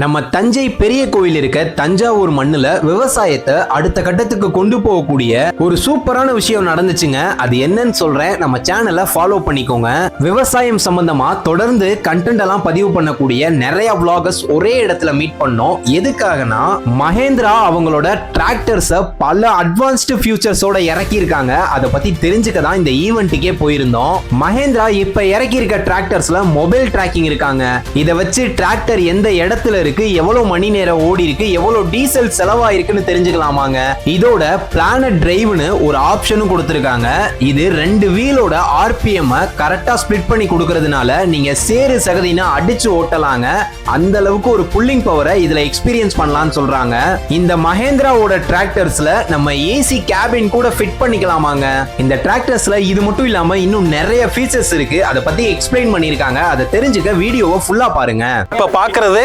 நம்ம தஞ்சை பெரிய கோயில் இருக்க தஞ்சாவூர் மண்ணுல விவசாயத்தை அடுத்த கட்டத்துக்கு கொண்டு போகக்கூடிய ஒரு சூப்பரான விஷயம் நடந்துச்சுங்க. அது என்னன்னு சொல்றேன். நம்ம சேனலை ஃபாலோ பண்ணிக்கோங்க. விவசாயம் சம்பந்தமா தொடர்ந்து கண்டென்ட் எல்லாம் பதிவு பண்ணக்கூடிய நிறைய விளாகர்ஸ் ஒரே இடத்துல மீட் பண்ணோம். எதுக்காகனா மகேந்திரா அவங்களோட டிராக்டர்ஸை பல அட்வான்ஸ்டு ஃபியூச்சர்ஸோட இறக்கியிருக்காங்க. அதை பத்தி தெரிஞ்சுக்க தான் இந்த ஈவெண்ட்டுக்கே போயிருந்தோம். மகேந்திரா இப்ப இறக்கியிருக்க டிராக்டர்ஸ்ல மொபைல் டிராக்கிங் இருக்காங்க. இதை வச்சு டிராக்டர் எந்த இடத்துல இருக்கு எவ்வளவு மணி நேரம் ஓடி இருக்கு எவ்வளவு டீசல் செலவாயிருக்குன்னு தெரிஞ்சுக்கலாமாங்க. இதோட பிளானட் டிரைவ்னு ஒரு ஆப்ஷனும் கொடுத்துருக்காங்க. இது ரெண்டு வீலோட ஆர்பிஎம் கரெக்டா ஸ்பிளிட் பண்ணி கொடுக்கறதுனால நீங்க சேரு சகதினா அடிச்சு ஓட்டலாங்க. அந்த அளவுக்கு ஒரு புல்லிங் பவரை இதுல எக்ஸ்பீரியன்ஸ் பண்ணலாம்னு சொல்றாங்க. இந்த மகேந்திராவோட டிராக்டர்ஸ்ல நம்ம ஏசி கேபின் கூட ஃபிட் பண்ணிக்கலாமாங்க. இந்த டிராக்டர்ஸ்ல இது மட்டும் இல்லாம இன்னும் நிறைய ஃபீச்சர்ஸ் இருக்கு. அதை பத்தி எக்ஸ்பிளைன் பண்ணிருக்காங்க அதை தெரிஞ்சுக்க வீடியோவை ஃபுல்லா பாருங்க. இப்ப பாக்குறது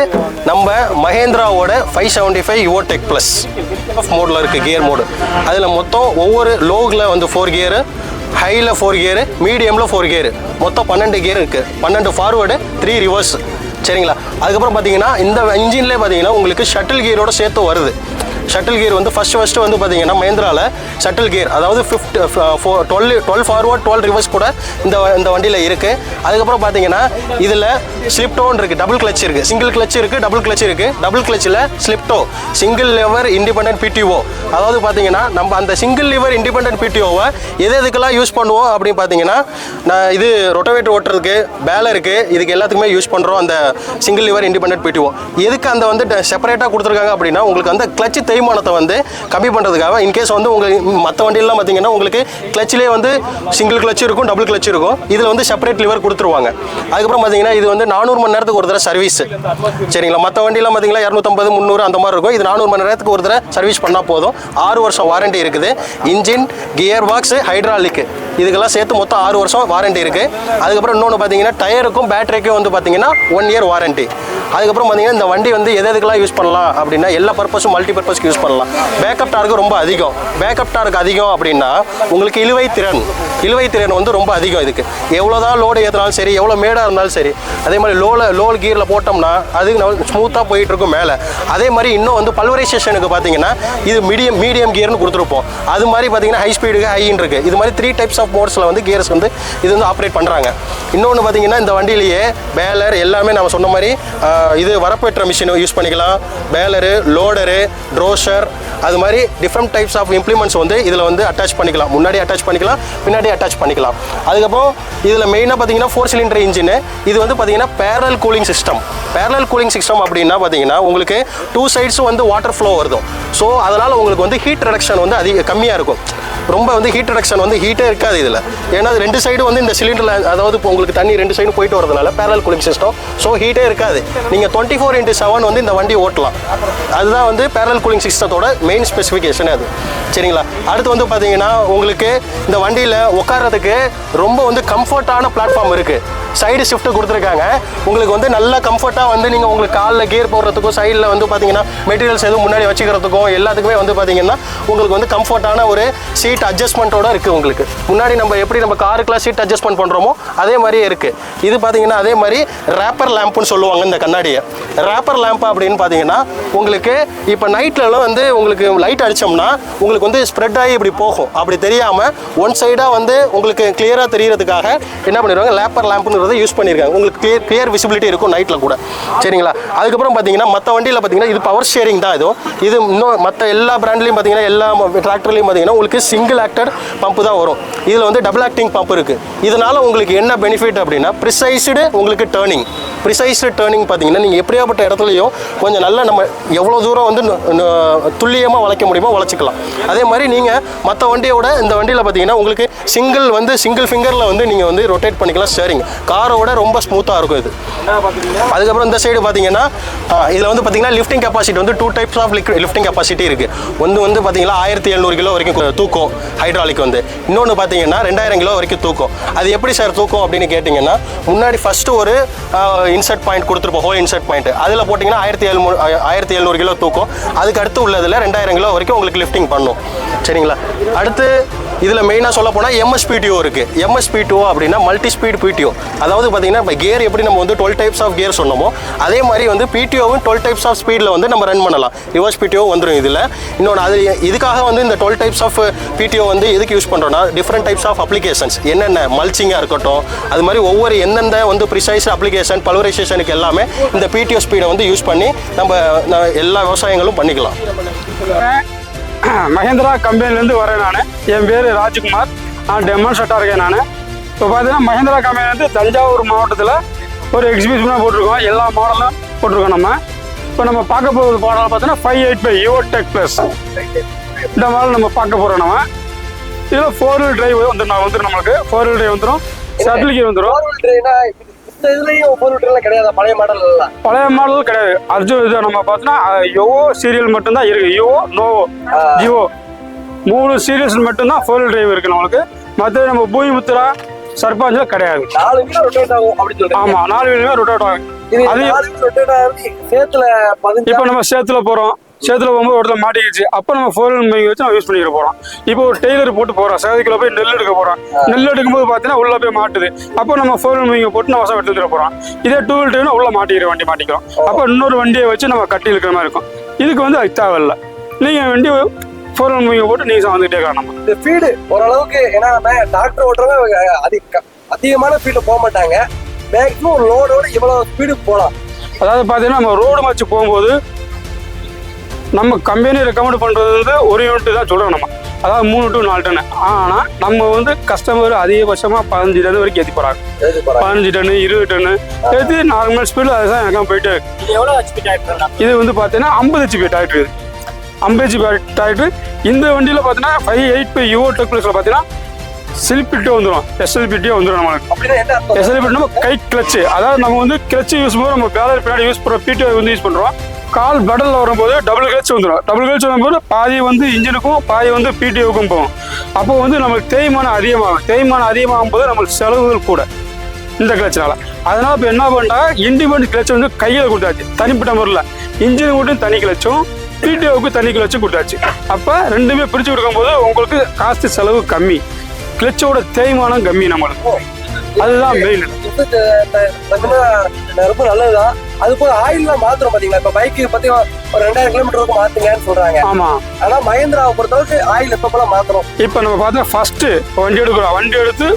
நம்ம மஹேந்திராவோட five seventy five YuvoTech plus மோடில் இருக்குது கியர் மோடு அதில் மொத்தம் ஒவ்வொரு லோவில் வந்து ஃபோர் கியரு ஹையில் ஃபோர் கியரு மீடியமில் ஃபோர் கியரு மொத்தம் பன்னெண்டு கியர் இருக்குது பன்னெண்டு ஃபார்வேர்டு த்ரீ ரிவர்ஸ் சரிங்களா? அதுக்கப்புறம் பார்த்தீங்கன்னா இந்த இன்ஜின்லேயே பார்த்தீங்கன்னா உங்களுக்கு ஷட்டில் கியரோட சேர்த்து வருது. ஷட்டில் கியர் வந்து ஃபர்ஸ்ட் ஃபர்ஸ்ட் வந்து பார்த்தீங்கன்னா மஹேந்திராவில் ஷட்டில் கியர் அதாவது fifth twelve twelve forward twelve reverse கூட இந்த இந்த வண்டியில் இருக்குது அதுக்கப்புறம் பார்த்தீங்கன்னா இதில் ஸ்லிப்டோன் இருக்குது டபுள் கிளச் இருக்குது சிங்கிள் கிளச் இருக்குது டபுள் கிளச் இருக்குது டபுள் கிளச்சில் ஸ்லிப்டோ சிங்கிள் லெவர் இண்டிபெண்டன்ட் பிடிஓ அதாவது பார்த்தீங்கன்னா நம்ம அந்த சிங்கிள் லிவர் இண்டிபெண்டன்ட் பிடிஓவை எது எதுக்கெல்லாம் யூஸ் பண்ணுவோம் அப்படின்னு பார்த்தீங்கன்னா நான் இது ரொட்டவேட்டர் ஓட்டுறதுக்கு பேலருக்கு இதுக்கு எல்லாத்துக்குமே யூஸ் பண்ணுறோம் அந்த சிங்கிள் லிவர் இண்டிபெண்டன்ட் பிடிஓ எதுக்கு அந்த வந்து செப்பரேட்டாக கொடுத்துருக்காங்க அப்படின்னா உங்களுக்கு அந்த கிளச் தேய்மானத்தை வந்து கம்மி பண்ணுறதுக்காக இன்கேஸ் வந்து உங்களுக்கு மற்ற வண்டியெல்லாம் பார்த்தீங்கன்னா உங்களுக்கு கிளச்சிலே வந்து சிங்கிள் கிளச் இருக்கும் டபுள் கிளச் இருக்கும். இதில் வந்து செப்பரேட் லிவர் கொடுத்துருவாங்க. அதுக்கப்புறம் பார்த்தீங்கன்னா இது வந்து நானூறு மணி நேரத்துக்கு ஒரு தடவை சர்வீஸ் சரிங்களா? மற்ற வண்டியெல்லாம் பார்த்தீங்கன்னா இரநூத்தம்பது முந்நூறு அந்த மாதிரி இருக்கும். இது நானூறு மணி நேரத்துக்கு ஒரு தடவை சர்வீஸ் பண்ணால் போதும். ஆறு வருஷம் வாரண்டி இருக்குது. இன்ஜின் கியர் பாக்ஸ் ஹைட்ராலிக் இதுக்கெல்லாம் சேர்த்து மொத்தம் ஆறு வருஷம் வாரண்டி இருக்குது அதுக்கப்புறம் இன்னொன்று பார்த்தீங்கன்னா டயருக்கும் பேட்டரிக்கும் வந்து பார்த்தீங்கன்னா ஒன் இயர் வாரண்டி அதுக்கப்புறம் பார்த்தீங்கன்னா இந்த வண்டி வந்து எது எதுக்கெல்லாம் யூஸ் பண்ணலாம் அப்படின்னா எல்லா பர்பஸும் மல்டி பர்பஸ்க்கு யூஸ் பண்ணலாம். பேக்கப் டார்க்கு ரொம்ப அதிகம். பேக்கப் டார்க் அதிகம் அப்படின்னா உங்களுக்கு இழுவை திறன் இழுவை திறன் வந்து ரொம்ப அதிகம் இதுக்கு. எவ்வளோதான் லோடு ஏற்றினாலும் சரி எவ்வளோ மேடாக இருந்தாலும் சரி அதே மாதிரி லோல லோல் கீரில் போட்டோம்னா அது நம்ம ஸ்மூத்தாக போயிட்டுருக்கும் மேலே. அதே மாதிரி இன்னும் வந்து பல்வரைசேஷனுக்கு பார்த்தீங்கன்னா இது மீடியம் மீடியம் கியர்னு கொடுத்துருப்போம். அது மாதிரி பார்த்தீங்கன்னா ஹை ஸ்பீடுக்கு ஹைன்னு இருக்குது இது மாதிரி த்ரீ டைப்ஸ் ஆஃப் மோட்ஸில் வந்து கியர்ஸ் வந்து இது வந்து ஆப்ரேட் பண்ணுறாங்க இன்னொன்று பார்த்தீங்கன்னா இந்த வண்டியிலேயே பேலர் எல்லாமே நம்ம சொன்ன மாதிரி இது வரப்பேற்ற மிஷின் யூஸ் பண்ணிக்கலாம். பேலரு லோடரு ட்ரோஷர் அது மாதிரி டிஃப்ரெண்ட் டைப்ஸ் ஆஃப் இம்ப்ளிமெண்ட்ஸ் வந்து இதில் வந்து அட்டாச் பண்ணிக்கலாம். முன்னாடி அட்டாச் பண்ணிக்கலாம் பின்னாடி அட்டாச் பண்ணிக்கலாம். அதுக்கப்புறம் இதில் மெயினாக பார்த்தீங்கன்னா ஃபோர் சிலிண்டர் இன்ஜின் இது வந்து பார்த்தீங்கன்னா barrel cooling system barrel cooling system அப்படின்னா பார்த்தீங்கன்னா உங்களுக்கு டூ சைட்ஸும் வந்து வாட்டர் ஃப்ளோ வருதும் ஸோ அதனால் உங்களுக்கு வந்து ஹீட் ரிடக்ஷன் வந்து அதிக கம்மியாக இருக்கும். ரொம்ப வந்து ஹீட் ரிடக்ஷன் வந்து ஹீட்டே இருக்காது இதில். ஏன்னா அது ரெண்டு சைடு வந்து இந்த சிலிண்டரில் அதாவது இப்போ உங்களுக்கு தண்ணி ரெண்டு சைடும் போயிட்டு வரதுனால பேரல் கூலிங் சிஸ்டம் ஸோ ஹீட்டே இருக்காது. நீங்கள் டுவெண்ட்டி ஃபோர் இன்ட்டு செவன் வந்து இந்த வண்டி ஓட்டலாம். அதுதான் வந்து பேரல் கூலிங் சிஸ்டத்தோட மெயின் ஸ்பெசிஃபிகேஷன் அது. சரிங்களா? அடுத்து வந்து பார்த்தீங்கன்னா உங்களுக்கு இந்த வண்டியில் உட்கார்றதுக்கு ரொம்ப வந்து கம்ஃபர்ட்டான பிளாட்ஃபார்ம் இருக்குது சைடு ஷிஃப்ட் கொடுத்துருக்காங்க. உங்களுக்கு வந்து நல்ல கம்ஃபர்ட்டாக வந்து நீங்கள் உங்களுக்கு காலில் கியர் போடுறதுக்கும் சைடில் வந்து பார்த்தீங்கன்னா மெட்டீரியல்ஸ் எதுவும் முன்னாடி வச்சுக்கிறதுக்கும் எல்லாத்துக்குமே வந்து பார்த்தீங்கன்னா உங்களுக்கு வந்து கம்ஃபர்ட்டான ஒரு சீட் அட்ஜஸ்ட்மெண்ட்டோட இருக்குது உங்களுக்கு. முன்னாடி நம்ம எப்படி நம்ம காருக்குலாம் சீட் அட்ஜஸ்ட்மெண்ட் பண்ணுறோமோ அதே மாதிரியே இருக்குது இது பார்த்தீங்கன்னா அதே மாதிரி ரேப்பர் லேம்ப்னு சொல்லுவாங்க இந்த கண்ணாடியை. ரேப்பர் லேம்ப் அப்படின்னு பார்த்தீங்கன்னா உங்களுக்கு இப்போ நைட்லலாம் வந்து உங்களுக்கு லைட் அடித்தோம்னா உங்களுக்கு வந்து ஸ்ப்ரெட் ஆகி இப்படி போகும். அப்படி தெரியாமல் ஒன் சைடாக வந்து உங்களுக்கு கிளியராக தெரியறதுக்காக என்ன பண்ணிடுவாங்க? லேப்பர் லேம்ப்ன்றதை யூஸ் பண்ணியிருக்காங்க. உங்களுக்கு கிளியர் கிளியர் விசிபிலிட்டி இருக்கும் நைட்டில் கூட. சரிங்களா? அதுக்கப்புறம் பார்த்தீங்கன்னா மற்ற வண்டியில் பார்த்தீங்கன்னா இது பவர் ஷேரிங் தான் இதுவும் இது இன்னும் மற்ற எல்லா பிராண்ட்லையும் பார்த்தீங்கன்னா எல்லா டிராக்டர்லையும் பார்த்தீங்கன்னா உங்களுக்கு சிங்கிள் ஆக்டர் பம்பு தான் வரும். இதில் வந்து டபுள் ஆக்டிங் பம்ப் இருக்குது இதனால் உங்களுக்கு என்ன பெனிஃபிட் அப்படின்னா ப்ரிசைஸ்டு உங்களுக்கு டேர்னிங் ப்ரிசைஸ்டு டேர்னிங் பார்த்தீங்கன்னா நீங்கள் எப்படியாப்பட்ட இடத்துலையும் கொஞ்சம் நல்லா நம்ம எவ்வளோ தூரம் வந்து துல்லியமாக வளைக்க முடியுமோ வளைச்சிக்கலாம். அதே மாதிரி நீங்கள் மற்ற வண்டியோட இந்த வண்டியில் பார்த்தீங்கன்னா உங்களுக்கு சிங்கிள் வந்து சிங்கிள் ஃபிங்கரில் வந்து நீங்கள் வந்து ரொட்டேட் பண்ணிக்கலாம் ஸ்டேரிங் காரோட ரொம்ப ஸ்மூத்தாக இருக்கும் இது. அதுக்கப்புறம் இந்த சைடு பார்த்தீங்கன்னா இதில் வந்து பார்த்தீங்கன்னா லிஃப்டிங் கெப்பாசிட்டி வந்து டூ டைப்ஸ் ஆஃப் லிக் லிஃப்டிங் கெப்பாசிட்டி இருக்குது ஒன்று வந்து பார்த்தீங்கன்னா ஆயிரத்தி எழுநூறு கிலோ வரைக்கும் தூக்கும் ஹைட்ராலிக் வந்து. இன்னொன்று பார்த்தீங்கன்னா ரெண்டாயிரம் கிலோ வரைக்கும் தூக்கும். அது எப்படி சார் தூக்கும் அப்படின்னு கேட்டிங்கன்னா முன்னாடி ஃபஸ்ட்டு ஒரு இன்சர்ட் பாயிண்ட் கொடுத்துருப்போம் ஹோல் இன்சர்ட் பாயிண்ட் அதில் போட்டிங்கன்னா ஆயிரத்தி எழுநூறு ஆயிரத்தி எழுநூறு கிலோ தூக்கும். அதுக்கு அடுத்து உள்ளதில் ரெண்டாயிரம் கிலோ வரைக்கும் உங்களுக்கு லிஃப்டிங் பண்ணும். சரிங்களா? அடுத்து இதில் மெயினாக சொல்ல போனால் எம்எஸ்பிடிஓ இருக்குது எம்எஸ்பிடிஓ அப்படின்னா மல்டி ஸ்பீட் பிடிஓ அதாவது பார்த்தீங்கன்னா இப்போ கியர் எப்படி நம்ம வந்து டுவெல் டைப்ஸ் ஆஃப் கியர் சொன்னோமோ அதே மாதிரி வந்து பிடிஓவும் டுவெல் டைப்ஸ் ஆஃப் ஸ்பீடில் வந்து நம்ம ரன் பண்ணலாம். ரிவர்ஸ் பிடிஓ வந்துடும் இதில். இன்னொன்று அது இதுக்காக வந்து இந்த டுவெல் டைப்ஸ் ஆஃப் பிடிஓ வந்து எதுக்கு யூஸ் பண்ணுறோம்னா டிஃப்ரெண்ட் டைப்ஸ் ஆஃப் அப்ளிகேஷன்ஸ் என்னென்ன? மல்ச்சிங்காக இருக்கட்டும். அது மாதிரி ஒவ்வொரு எந்தெந்த வந்து ப்ரிசைஸ் அப்ளிகேஷன் பல்வரைசேஷனுக்கு எல்லாமே இந்த பிடிஓ ஸ்பீடை வந்து யூஸ் பண்ணி நம்ம எல்லா விவசாயங்களும் பண்ணிக்கலாம். மகேந்திரா கம்பெனிலேருந்து வரேன் நான். என் பேர் ராஜ்குமார். நான் டெமான்ஸ்ட்ரேட்டாக இருக்கேன் நான். இப்போ பார்த்தீங்கன்னா மகேந்திரா கம்பெனிலேருந்து தஞ்சாவூர் மாவட்டத்தில் ஒரு எக்ஸிபிஷனாக போட்டிருக்கோம். எல்லா மாடலும் போட்டிருக்கோம் நம்ம. இப்போ நம்ம பார்க்க போகிறது மாடல் பார்த்தீங்கன்னா five eight five Yuvo tech plus இந்த மாடல் நம்ம பார்க்க போகிறோம் நம்ம. இதில் ஃபோர் வீல் டிரைவ் வந்து நான் வந்துடும் நம்மளுக்கு ஃபோர் வீல் டிரைவ் வந்துடும் சட்டிலுக்கு வந்துடும் இந்த இதுலயும் ட்ரெயின்ல கிடையாது. பழைய மாடல் எல்லாம் பழைய மாடல் கிடையாது. அர்ஜுன் இது நம்ம பார்த்தோன்னா யோவோ சீரியல் மட்டும்தான் இருக்கு. யோவோ நோவோ ஜியோ. மூணு சீரியல்ஸ் மட்டும்தான் ஃபோர் டிரைவ் இருக்கு நம்மளுக்கு. மற்றது நம்ம பூமிபுத்திரா சர்பஞ்சில் கிடையாது. நாலு ரொட்டேட் ஆகும் அப்படின்னு சொல்றீங்க. ஆமா நாலு வீலுமே ரொட்டேட் ஆகும். அது சேத்துல இப்போ நம்ம சேத்துல போறோம். சேத்துல போகும்போது ஒரு இடத்துல மாட்டிக்கிச்சு. அப்போ நம்ம ஃபோர் வீல் வச்சு நம்ம யூஸ் பண்ணிக்க போறோம். இப்போ ஒரு டெய்லர் போட்டு போறோம். சேதத்துல போய் நெல் எடுக்க போறோம். நெல் எடுக்கும்போது பார்த்தீங்கன்னா உள்ள போய் மாட்டுது. அப்போ நம்ம ஃபோர் வீல் போட்டு நம்ம வசம் எடுத்துட்டு போறோம். இதே டூ வீல் டிரைவ்னா உள்ள மாட்டிக்கிற வண்டி மாட்டிக்கிறோம். அப்போ இன்னொரு வண்டியை வச்சு நம்ம கட்டி இருக்கிற மாதிரி இருக்கும். இதுக்கு வந்து அது தேவையில்லை. நீங்க வண்டி ஃபோர் வீல் போட்டு நீங்க வந்துகிட்டே நம்ம. இந்த ஃபீடு ஓரளவுக்கு ஏன்னா நம்ம டாக்டர் ஓட்டுறவங்க அதிக அதிகமான ஃபீல்டு போக மாட்டாங்க மேக்ஸிமம் லோடோட இவ்வளவு ஸ்பீடு போகலாம். அதாவது பார்த்தீங்கன்னா நம்ம ரோடு மச்சு போகும்போது நம்ம கம்பெனி ரெக்கமெண்ட் பண்ணுறது வந்து ஒரு யூனிட் தான் சொல்கிறோம் நம்ம. அதாவது மூணு டு நாலு டன். ஆனால் நம்ம வந்து கஸ்டமர் அதிகபட்சமாக பதினஞ்சு டன் வரைக்கும் ஏற்றி போகிறாங்க பதினஞ்சு டன்னு இருபது டன்னு ஏற்றி நார்மல் ஸ்பீடில் அதுதான் எனக்காக போயிட்டு இருக்கு. இது வந்து பார்த்தீங்கன்னா ஐம்பது ஹெச்பி டாக்டர் இது ஐம்பது ஹெச்பி டாக்டர் இந்த வண்டியில் பார்த்தீங்கன்னா five eight five Yuvo tech ப்ளஸில் பார்த்தீங்கன்னா சில்பிட்டே வந்துடும் எஸ்எல்பிட்டே வந்துடும் நம்மளுக்கு. அப்படின்னா என்ன அர்த்தம்? எஸ்எல்பி நம்ம கை கிளச்சு அதாவது நம்ம வந்து கிளச்சு யூஸ் பண்ணும்போது நம்ம பேலர் பின்னாடி யூஸ் பண்ணுறோம் பிடிஓ வந்து யூஸ் பண்ணுறோம் கால் பெடலில் வரும்போது டபுள் கிளச் வந்துடும் டபுள் கிளச் வரும்போது பாதி வந்து இன்ஜினுக்கும் பாதி வந்து பிடிஓக்கும் போகும். அப்போ வந்து நம்மளுக்கு தேய்மானம் அதிகமாகும். தேய்மானம் அதிகமாகும் போது நம்மளுக்கு செலவுகள் கூட இந்த கிளச்சினால அதனால இப்போ என்ன பண்ணிட்டாங்க இண்டிபெண்ட் கிளச் வந்து கையில் கொடுத்தாச்சு. தனிப்பட்ட முறையில். இன்ஜின் மட்டும் தனி கிளச்சும் பிடிஓவுக்கு தனி கிளச்சும் கொடுத்தாச்சு. அப்போ ரெண்டுமே பிரித்து கொடுக்கும்போது உங்களுக்கு காசு செலவு கம்மி. கிளச்சோட தேய்மானம் கம்மி நம்மளுக்கு. அதுதான் மெயின் ரொம்ப நல்லதுதான். அது போல ஆயில்லாம் மாத்திரம் பாத்தீங்களா? இப்ப பைக்கு பத்தி ஒரு ரெண்டாயிரம் கிலோமீட்டருக்கு மாத்துங்கன்னு சொல்றாங்க. ஆமா. ஆனா மகேந்திராவை பொறுத்தளவுக்கு ஆயில் எப்பப்பெல்லாம் மாத்திரம் இப்போ நம்ம பார்த்தா ஃபர்ஸ்ட் வண்டி எடுக்கிறோம். வண்டி எடுத்து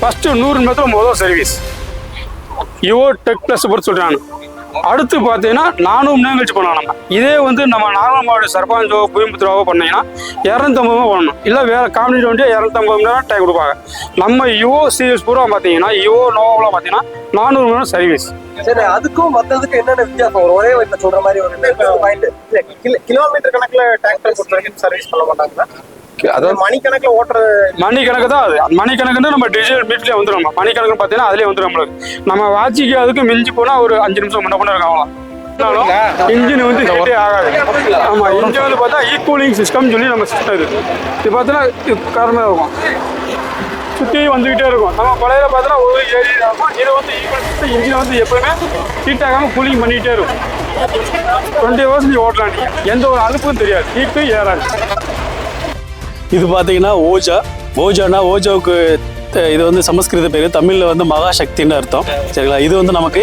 ஃபர்ஸ்ட் நூறு மீட்டர் முதல் சர்வீஸ் யுவோ டெக் ப்ளஸ் பொறுத்து சொல்றாங்க. அடுத்து பார்த்தீங்கன்னா நானூறு நேரம் கழிச்சு பண்ணலாம் நம்ம. இதே வந்து நம்ம நார்மல் மாவட்ட சர்பஞ்சோ புயம்புத்திராவோ பண்ணீங்கன்னா இரநூத்தம்பது ரூபா பண்ணணும். இல்லை வேற காம்பனி வண்டியை இரநூத்தம்பது நேரம் டைம் கொடுப்பாங்க. நம்ம யுவோ சீரியஸ் பூரா பார்த்தீங்கன்னா யுவோ நோவெலாம் பார்த்தீங்கன்னா நானூறு மணி நேரம் சர்வீஸ் சரி அதுக்கும் மத்ததுக்கும் என்னென்ன வித்தியாசம்? ஒரு சொல்ற மாதிரி ஒரு பாயிண்ட் கிலோமீட்டர் கணக்குல டிராக்டர் சர்வீஸ் பண்ண மாட்டாங்களா? அதாவது மணிக்கணக்குல ஓட்டுற மணி கணக்கு தான் அது. மணி கணக்குன்னு நம்ம டிஜிட்டல் மீட்லேயே வந்துடும் நம்ம மணி கணக்கு பார்த்தீங்கன்னா அதுலேயே வந்துடும் நம்மளுக்கு. நம்ம வாட்சிக்கு அதுக்கு மிஞ்சி போனால் ஒரு அஞ்சு நிமிஷம் முன்ன பண்ண இருக்காங்களாம். இன்ஜின் வந்து ஹீட்டே ஆகாது. ஆமா இன்ஜின் வந்து பார்த்தா ஈக்குவலிங் சிஸ்டம் சொல்லி நம்ம சிஸ்டம் இது. இது பார்த்தீங்கன்னா காரணமாக இருக்கும். சுற்றி வந்துக்கிட்டே இருக்கும். நம்ம பழையில பார்த்தோன்னா ஒரு ஏரி இருக்கும் இது வந்து ஈக்குவல் சிஸ்டம் இன்ஜின் வந்து எப்பவுமே ஹீட் ஆகாமல் கூலிங் பண்ணிக்கிட்டே இருக்கும். டுவெண்ட்டி ஹவர்ஸ் நீ ஓட்டலாம் எந்த ஒரு அலுப்பும் தெரியாது. ஹீட்டு ஏறாது. இது பார்த்தீங்கன்னா ஓஜா ஓஜானா ஓஜாவுக்கு த- இது வந்து சமஸ்கிருத பேர். தமிழில் வந்து மகாசக்தின்னு அர்த்தம். சரிங்களா? இது வந்து நமக்கு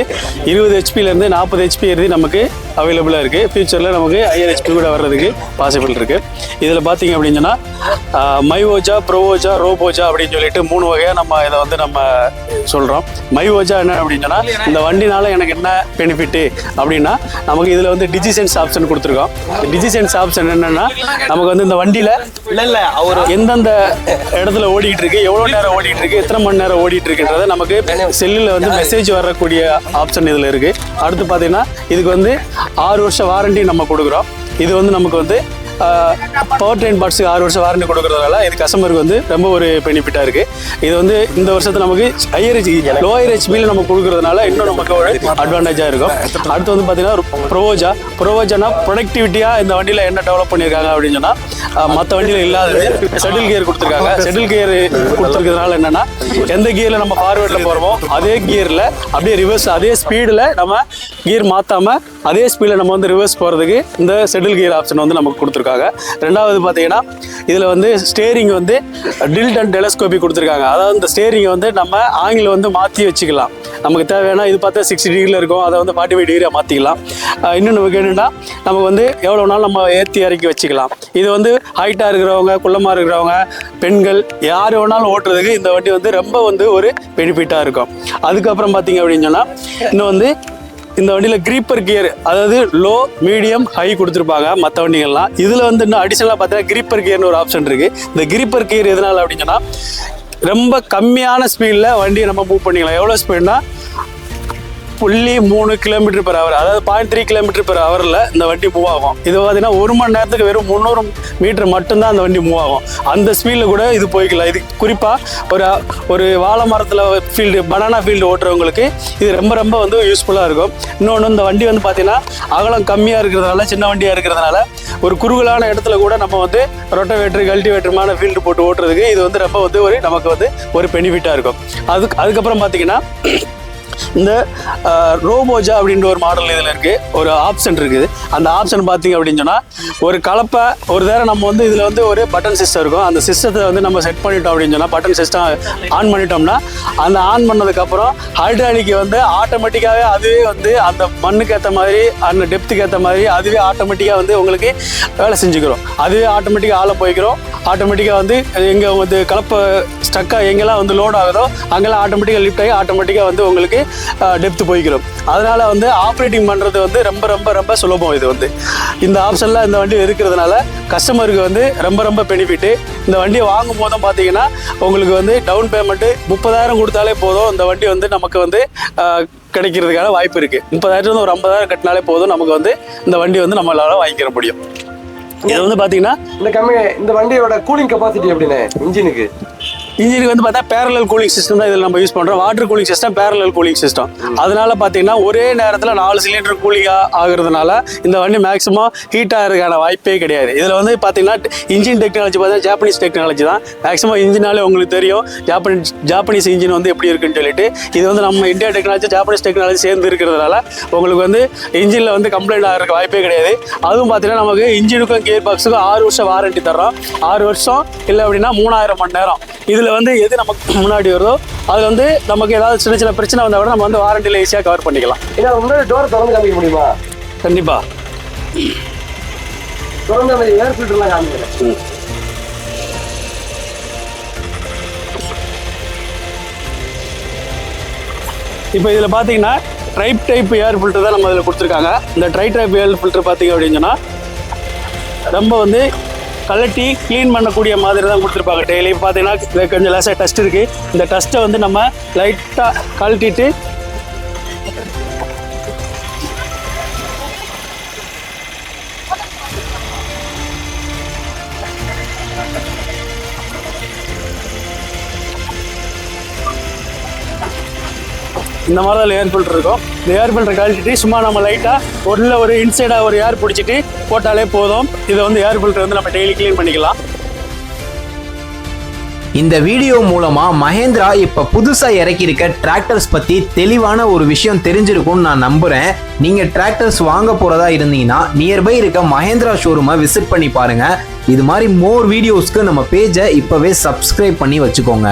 இருபது ஹெச்பிலேருந்து நாற்பது ஹெச்பி எழுதி நமக்கு அவைலபிளாக இருக்குது ஃபியூச்சரில் நமக்கு ஹையர் ஹெச்பி கூட வர்றதுக்கு பாசிபிள் இருக்குது இதில் பார்த்தீங்க அப்படின்னு சொன்னால் மை ஓஜா ப்ரோ ஓஜா ரோப் ஓஜா அப்படின்னு சொல்லிட்டு மூணு வகையாக நம்ம இதை வந்து நம்ம சொல்கிறோம் மை ஓஜா என்ன அப்படின்னு சொன்னால் இந்த வண்டினால எனக்கு என்ன பெனிஃபிட்டு அப்படின்னா நமக்கு இதில் வந்து டிஜிசென்ஸ் ஆப்ஷன் கொடுத்துருக்கோம். டிஜிசென்ஸ் ஆப்ஷன் என்னென்னா நமக்கு வந்து இந்த வண்டியில் இல்லை இல்லை அவர் எந்தெந்த இடத்துல ஓடிட்டு இருக்கு எவ்வளவு நேரம் ஓடிட்டு இருக்கு எத்தனை மணி நேரம் ஓடிட்டு இருக்குன்றத நமக்கு செல்லில் வந்து மெசேஜ் வரக்கூடிய ஆப்ஷன் இதில் இருக்கு. அடுத்து பார்த்தீங்கன்னா இதுக்கு வந்து ஆறு வருஷம் வாரண்டி நம்ம கொடுக்குறோம். இது வந்து நமக்கு வந்து பவர் ட்ரெயின் பார்ட்ஸுக்கு ஆறு வருஷம் வாரண்டி கொடுக்குறதுனால இது கஸ்டமருக்கு வந்து ரொம்ப ஒரு பெனிஃபிட்டாக இருக்குது இது வந்து இந்த வருஷத்துல நமக்கு ஹையர் லோயர் ஹெச்பியில் நம்ம கொடுக்கறதுனால இன்னும் நமக்கு ஒரு அட்வான்டேஜாக இருக்கும். அடுத்து வந்து பார்த்தீங்கன்னா ப்ரோஜா ப்ரோவோஜானா ப்ரொடக்டிவிட்டியாக இந்த வண்டியில் என்ன டெவலப் பண்ணியிருக்காங்க அப்படின்னு சொன்னால் மற்ற வண்டியில் இல்லாதது செட்டில் கியர் கொடுத்துருக்காங்க. செட்டில் கியர் கொடுத்துருக்கிறதுனால என்னன்னா எந்த கியரில் நம்ம ஃபார்வேர்டில் போகிறோமோ அதே கியரில் அப்படியே ரிவர்ஸ் அதே ஸ்பீடில் நம்ம கியர் மாற்றாமல் அதே ஸ்பீடில் நம்ம வந்து ரிவர்ஸ் போகிறதுக்கு இந்த செட்டில் கியர் ஆப்ஷன் வந்து நமக்கு கொடுத்துருக்காங்க. ரெண்டாவது பார்த்தீங்கன்னா இதில் வந்து ஸ்டேரிங் வந்து டில்ட் அண்ட் டெலஸ்கோபி கொடுத்துருக்காங்க. அதாவது இந்த ஸ்டேரிங்கை வந்து நம்ம ஆங்கில வந்து மாற்றி வச்சுக்கலாம். நமக்கு தேவையான இது பார்த்தா சிக்ஸ்டி டிகிரியில் இருக்கும். அதை வந்து ஃபார்ட்டி ஃபைவ் டிகிரியாக மாற்றிக்கலாம் இன்னும் நமக்கு என்னென்னா நமக்கு வந்து எவ்வளோ நாள் நம்ம ஏற்றி இறக்கி வச்சுக்கலாம். இது வந்து ஹைட்டாக இருக்கிறவங்க குள்ளமாக இருக்கிறவங்க பெண்கள் யார் வேணாலும் ஓட்டுறதுக்கு இந்த வண்டி வந்து ரொம்ப வந்து ஒரு பெனிஃபிட்டாக இருக்கும். அதுக்கப்புறம் பார்த்தீங்க அப்படின்னு சொன்னால் இன்னும் வந்து இந்த வண்டியில் கிரீப்பர் கியர் அதாவது லோ மீடியம் ஹை கொடுத்துருப்பாங்க மற்ற வண்டிகள்லாம். இதில் வந்து இன்னும் அடிஷனலாக பார்த்தீங்கன்னா கிரீப்பர் கியர்னு ஒரு ஆப்ஷன் இருக்குது இந்த கிரீப்பர் கியர் எதனால் அப்படின்னு சொன்னால் ரொம்ப கம்மியான ஸ்பீடில் வண்டியை நம்ம மூவ் பண்ணிக்கலாம். எவ்வளோ ஸ்பீடுனா புள்ளி மூணு கிலோமீட்டர் பெர் ஹவர் அதாவது பாயிண்ட் த்ரீ கிலோமீட்டர் பெர் ஹவரில் இந்த வண்டி மூவ் ஆகும். இது பார்த்தீங்கன்னா ஒரு மணி நேரத்துக்கு வெறும் முந்நூறு மீட்டர் மட்டும்தான் அந்த வண்டி மூவ் ஆகும். அந்த ஸ்பீடில் கூட இது போய்க்கலாம். இது குறிப்பாக ஒரு ஒரு வாழை மரத்தில் ஃபீல்டு பனானா ஃபீல்டு ஓட்டுறவங்களுக்கு இது ரொம்ப ரொம்ப வந்து யூஸ்ஃபுல்லாக இருக்கும். இன்னொன்று இந்த வண்டி வந்து பார்த்தீங்கன்னா அகலம் கம்மியாக இருக்கிறதுனால சின்ன வண்டியாக இருக்கிறதுனால ஒரு குறுகலான இடத்துல கூட நம்ம வந்து ரொட்டவேட்டர் கல்டிவேட்டருமான ஃபீல்டு போட்டு ஓட்டுறதுக்கு இது வந்து ரொம்ப வந்து ஒரு நமக்கு வந்து ஒரு பெனிஃபிட்டாக இருக்கும். அதுக்கு அதுக்கப்புறம் பார்த்தீங்கன்னா இந்த ரோபோஜா அப்படின்ற ஒரு மாடல் இதில் இருக்குது ஒரு ஆப்ஷன் இருக்குது. அந்த ஆப்ஷன் பார்த்தீங்க அப்படின்னு சொன்னால் ஒரு கலப்பை ஒரு நேரம் நம்ம வந்து இதில் வந்து ஒரு பட்டன் சிஸ்டம் இருக்கும். அந்த சிஸ்டத்தை வந்து நம்ம செட் பண்ணிட்டோம் அப்படின்னு சொன்னால் பட்டன் சிஸ்டம் ஆன் பண்ணிட்டோம்னா அந்த ஆன் பண்ணதுக்கப்புறம் ஹைட்ராலிக்கு வந்து ஆட்டோமேட்டிக்காகவே அதுவே வந்து அந்த மண்ணுக்கு ஏற்ற மாதிரி அந்த டெப்த்துக்கு ஏற்ற மாதிரி அதுவே ஆட்டோமேட்டிக்காக வந்து உங்களுக்கு வேலை செஞ்சுக்கிறோம். அதுவே ஆட்டோமேட்டிக்காக ஆளை போய்க்கிறோம். ஆட்டோமேட்டிக்காக வந்து எங்கே வந்து கலப்பை ஸ்டக்காக எங்கெல்லாம் வந்து லோட் ஆகுதோ அங்கெல்லாம் ஆட்டோமேட்டிக்காக லிஃப்ட் ஆகி ஆட்டோமேட்டிக்காக வந்து உங்களுக்கு டெப்த் போய்க்கிறோம் அதனால் வந்து ஆப்ரேட்டிங் பண்ணுறது வந்து ரொம்ப ரொம்ப ரொம்ப சுலபம் இது வந்து. இந்த ஆப்ஷன்லாம் இந்த வண்டி இருக்கிறதுனால கஸ்டமருக்கு வந்து ரொம்ப ரொம்ப பெனிஃபிட்டு இந்த வண்டியை வாங்கும் போதும் பார்த்தீங்கன்னா உங்களுக்கு வந்து டவுன் பேமெண்ட்டு முப்பதாயிரம் கொடுத்தாலே போதும். இந்த வண்டி வந்து நமக்கு வந்து கிடைக்கிறதுக்கான வாய்ப்பு இருக்குது முப்பதாயிரத்துலேருந்து ஒரு ஐம்பதாயிரம் கட்டினாலே போதும். நமக்கு வந்து இந்த வண்டி வந்து நம்மளால வாங்கிக்கிற முடியும். இது வந்து பார்த்தீங்கன்னா இந்த கம்மி இந்த வண்டியோட கூலிங் கெப்பாசிட்டி எப்படின்னு இன்ஜினுக்கு? இன்ஜினுக்கு வந்து பார்த்தா பேரலல் கூலிங் சிஸ்டம் தான் இதில் நம்ம யூஸ் பண்ணுறோம் water cooling system parallel cooling system அதனால பார்த்தீங்கன்னா ஒரே நேரத்தில் நாலு சிலிண்டர் கூலிங்காக ஆகுறதுனால இந்த வண்டி மேக்ஸிமம் ஹீட் ஆகிறதுக்கான வாய்ப்பே கிடையாது. இதில் வந்து பார்த்தீங்கன்னா இன்ஜின் டெக்னாலஜி பார்த்தா ஜாப்பனீஸ் டெக்னாலஜி தான். மேக்ஸிமம் இன்ஜினாலே உங்களுக்கு தெரியும். ஜாப்பனீஸ் ஜாப்பனீஸ் இன்ஜின் வந்து எப்படி இருக்குன்னு சொல்லிட்டு. இது வந்து நம்ம இந்தியா டெக்னாலஜி ஜாப்பனீஸ் டெக்னாலஜி சேர்ந்து இருக்கிறதுனால உங்களுக்கு வந்து இன்ஜினில் வந்து கம்ப்ளைண்ட் ஆகிறதுக்கு வாய்ப்பே கிடையாது. அதுவும் பார்த்தீங்கன்னா நமக்கு இன்ஜினுக்கும் கியர் பாக்ஸுக்கும் ஆறு வருஷம் வாரண்டி தர்றோம். ஆறு வருஷம் இல்லை அப்படின்னா மூணாயிரம் மணி நேரம். இதில் வந்து எது நமக்கு முன்னாடி வருதோ அதில் வந்து நமக்கு ஏதாவது சின்ன சின்ன பிரச்சனை வந்தால் கூட நம்ம வந்து வாரண்டியில் ஈஸியாக கவர் பண்ணிக்கலாம். ஏன்னா முன்னாடி டோர் திறந்து காமிக்க முடியுமா? கண்டிப்பாக திறந்து அந்த ஏர் ஃபில்டர்லாம் காமிக்கிறேன். இப்போ இதில் பார்த்தீங்கன்னா ட்ரைப் டைப் ஏர் ஃபில்டர் தான் நம்ம இதில் கொடுத்துருக்காங்க. இந்த ட்ரை டைப் ஏர் ஃபில்டர் பார்த்தீங்க அப்படின்னு சொன்னால் ரொம்ப வந்து கலட்டி க்ளீன் பண்ணக்கூடிய மாதிரி தான் கொடுத்துருப்பாங்க. டெய்லி பார்த்தீங்கன்னா கொஞ்சம் லேசாக டஸ்ட் இருக்குது இந்த டஸ்ட்டை வந்து நம்ம லைட்டாக கழட்டிட்டு இந்த மாதிரி தான் ஏர் ஃபில்டர் இருக்கும். இந்த ஏர் ஃபில்டர் கழட்டிட்டு சும்மா நம்ம லைட்டாக உள்ள ஒரு இன்சைடாக ஒரு ஏர் பிடிச்சிட்டு போட்டாலே போதும். இதை வந்து ஏர் ஃபில்டர் வந்து நம்ம டெய்லி க்ளீன் பண்ணிக்கலாம். இந்த வீடியோ மூலமா மகேந்திரா இப்ப புதுசா இறக்கியிருக்க டிராக்டர்ஸ் பத்தி தெளிவான ஒரு விஷயம் தெரிஞ்சிருக்கும்னு நான் நம்புறேன். நீங்க டிராக்டர்ஸ் வாங்க போறதா இருந்தீங்கன்னா நியர்பை இருக்க மகேந்திரா ஷோரூமை விசிட் பண்ணி பாருங்க. இது மாதிரி மோர் வீடியோஸ்க்கு நம்ம பேஜை இப்பவே சப்ஸ்கிரைப் பண்ணி வச்சுக்கோங்க.